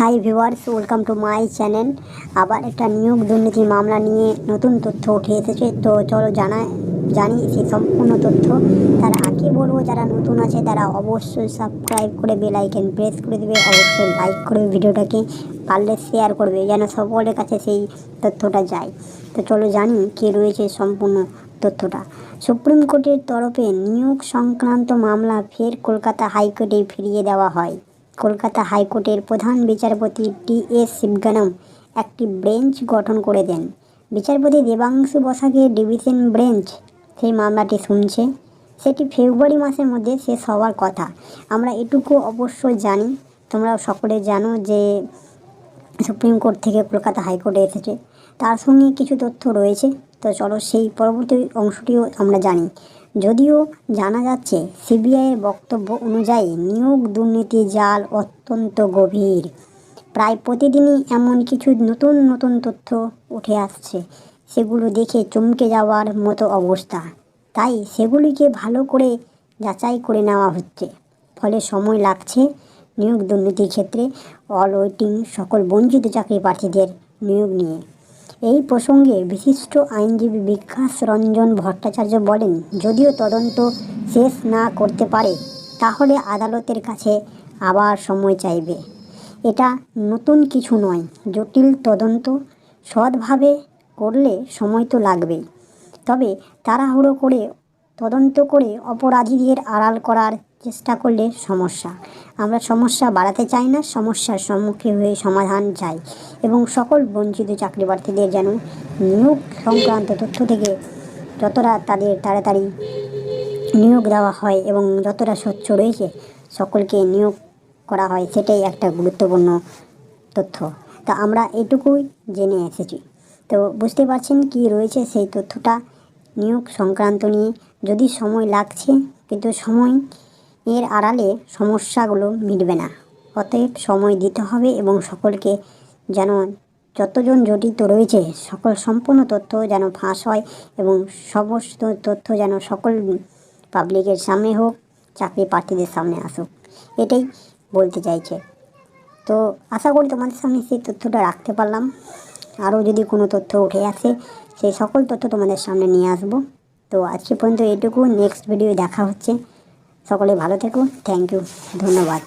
Hi viewers welcome to my channel আবার একটা নিয়োগ দুর্নীতি মামলা নিয়ে নতুন তথ্য উঠে এসেছে। তো চলো জানা, জানি সেই সম্পূর্ণ তথ্য। তার আগে বলব, যারা নতুন আছে, তারা অবশ্যই সাবস্ক্রাইব করে বেল আইকন প্রেস করে দেবে। অবশ্যই লাইক করবে ভিডিওটাকে পারলে শেয়ার করবে, যেন সকলের কাছে সেই তথ্যটা যায়। তো চলো জানি কে রয়েছে সম্পূর্ণ তথ্যটা। সুপ্রিম কোর্টের তরফে নিয়োগ সংক্রান্ত মামলা ফের কলকাতা হাইকোর্টে ফিরিয়ে দেওয়া হয়। কলকাতা হাইকোর্টের প্রধান বিচারপতি টি এস শিবগানম একটি বেঞ্চ গঠন করে দেন। বিচারপতি দেবাংশু বসাকে ডিভিশন বেঞ্চ সেই মামলাটি শুনছে। সেটি ফেব্রুয়ারি মাসের মধ্যে শেষ হওয়ার কথা। আমরা এটুকু অবশ্যই জানি। তোমরা সকলে জানো যে সুপ্রিম কোর্ট থেকে কলকাতা হাইকোর্টে এসেছে। তার সঙ্গে কিছু তথ্য রয়েছে। তো চলো সেই পরবর্তী অংশটিও আমরা জানি। যদিও জানা যাচ্ছে, সিবিআইয়ের বক্তব্য অনুযায়ী নিয়োগ দুর্নীতি জাল অত্যন্ত গভীর। প্রায় প্রতিদিনই এমন কিছু নতুন নতুন তথ্য উঠে আসছে। সেগুলো দেখে চমকে যাওয়ার মতো অবস্থা। তাই সেগুলিকে ভালো করে যাচাই করে নেওয়া হচ্ছে। ফলে সময় লাগছে নিয়োগ দুর্নীতির ক্ষেত্রে অল ওয়েটিং সকল বঞ্চিত চাকরি প্রার্থীদের নিয়োগ নিয়ে। এই প্রসঙ্গে বিশিষ্ট আইনজীবী বিকাশ রঞ্জন ভট্টাচার্য বলেন, যদিও তদন্ত শেষ না করতে পারে, তাহলে আদালতের কাছে আবার সময় চাইবে। এটা নতুন কিছু নয়, জটিল তদন্ত সৎভাবে করলে সময় তো লাগবেই। তবে তাড়াহুড়ো করে তদন্ত করে অপরাধীদের আড়াল করার চেষ্টা করলে সমস্যা। আমরা সমস্যা বাড়াতে চাই না, সমস্যার সম্মুখীন হয়ে সমাধান চাই এবং সকল বঞ্চিত চাকরি প্রার্থীদের যেন নিয়োগ সংক্রান্ত তথ্য থেকে যতটা তাদের তাড়াতাড়ি নিয়োগ দেওয়া হয় এবং যতটা স্বচ্ছ রয়েছে সকলকে নিয়োগ করা হয় সেটাই একটা গুরুত্বপূর্ণ তথ্য। তা আমরা এটুকুই জেনে এসেছি। তো বুঝতে পারছেন কি রয়েছে সেই তথ্যটা? নিয়োগ সংক্রান্ত নিয়ে যদি সময় লাগছে, কিন্তু সময় এর আড়ালে সমস্যাগুলো মিটবে না। অতএব সময় দিতে হবে এবং সকলকে যেন যতজন জড়িত রয়েছে, সকল সম্পূর্ণ তথ্য যেন ফাঁস হয় এবং সমস্ত তথ্য যেন সকল পাবলিকের সামনে হোক, চাকরি প্রার্থীদের সামনে আসুক। এটাই বলতে চাইছে। তো আশা করি তোমাদের সামনে সেই তথ্যটা রাখতে পারলাম। আরও যদি কোনো তথ্য উঠে আসে, সেই সকল তথ্য তোমাদের সামনে নিয়ে আসব। তো আজকে পর্যন্ত এইটুকু। নেক্সট ভিডিও দেখা হচ্ছে। সকলে ভালো থেকো। থ্যাংক ইউ ধন্যবাদ।